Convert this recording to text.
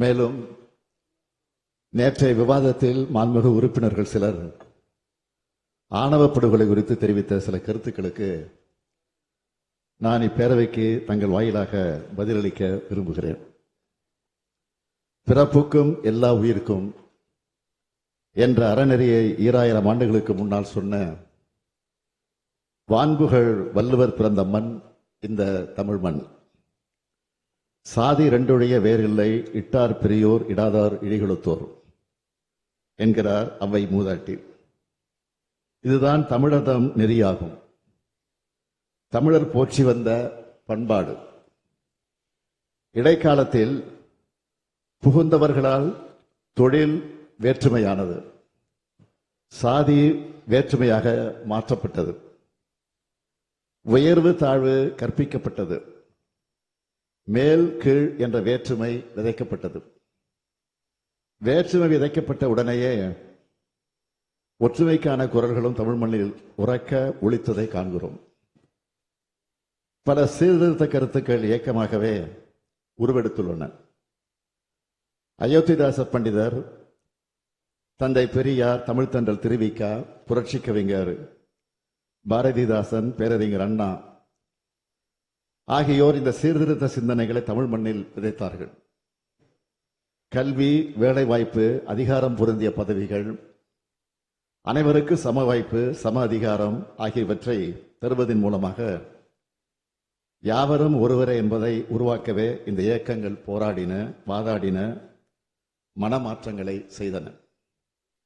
மேலும் நேற்றைய விவாதத்தில் மாண்புமிகு உறுப்பினர்கள் சிலர் ஆணவ படுகொலை குறித்து தெரிவித்த சில கருத்துக்களுக்கு நான் இப்பேரவைக்கு தங்கள் வாயிலாக பதிலளிக்க விரும்புகிறேன். பிறப்புக்கும் எல்லா உயிருக்கும் என்ற அறநெறியை ஈராயிரம் ஆண்டுகளுக்கு முன்னால் சொன்ன வான்புகள் வள்ளுவர் பிறந்த மண் இந்த தமிழ் மண். சாதி ரெண்டுடைய வேறில்லை இட்டார் பெரியோர் இடாதார் இழிகளுத்தோர் என்கிறார் அவ்வை மூதாட்டி. இதுதான் தமிழர்தம் நெறியாகும். தமிழர் போற்றி வந்த பண்பாடு. இடைக்காலத்தில் புகுந்தவர்களால் தொழில் வேற்றுமையானது. சாதி வேற்றுமையாக மாற்றப்பட்டது. உயர்வு தாழ்வு கற்பிக்கப்பட்டது. மேல் கீழ் என்ற வேற்றுமை விதைக்கப்பட்டது. வேற்றுமை விதைக்கப்பட்ட உடனேயே ஒற்றுமைக்கான குரல்களும் தமிழ் மண்ணில் உறக்க ஒழித்ததை காண்கிறோம். பல சீர்திருத்த கருத்துக்கள் இயக்கமாகவே உருவெடுத்துள்ளன. அயோத்திதாச பண்டிதர் தந்தை பெரியார் தமிழ்த்தன்றல் திருவிக்கா புரட்சி கவிஞர் பாரதிதாசன் பேரறிஞர் அண்ணா ஆகியோர் இந்த சீர்திருத்த சிந்தனைகளை தமிழ் மண்ணில் விதைத்தார்கள். கல்வி வேலைவாய்ப்பு அதிகாரம் பொருந்திய பதவிகள் அனைவருக்கு சம வாய்ப்பு சம அதிகாரம் ஆகியவற்றை தருவதன் மூலமாக யாவரும் ஒருவரே என்பதை உருவாக்கவே இந்த இயக்கங்கள் போராடின வாதாடின மனமாற்றங்களை செய்தன.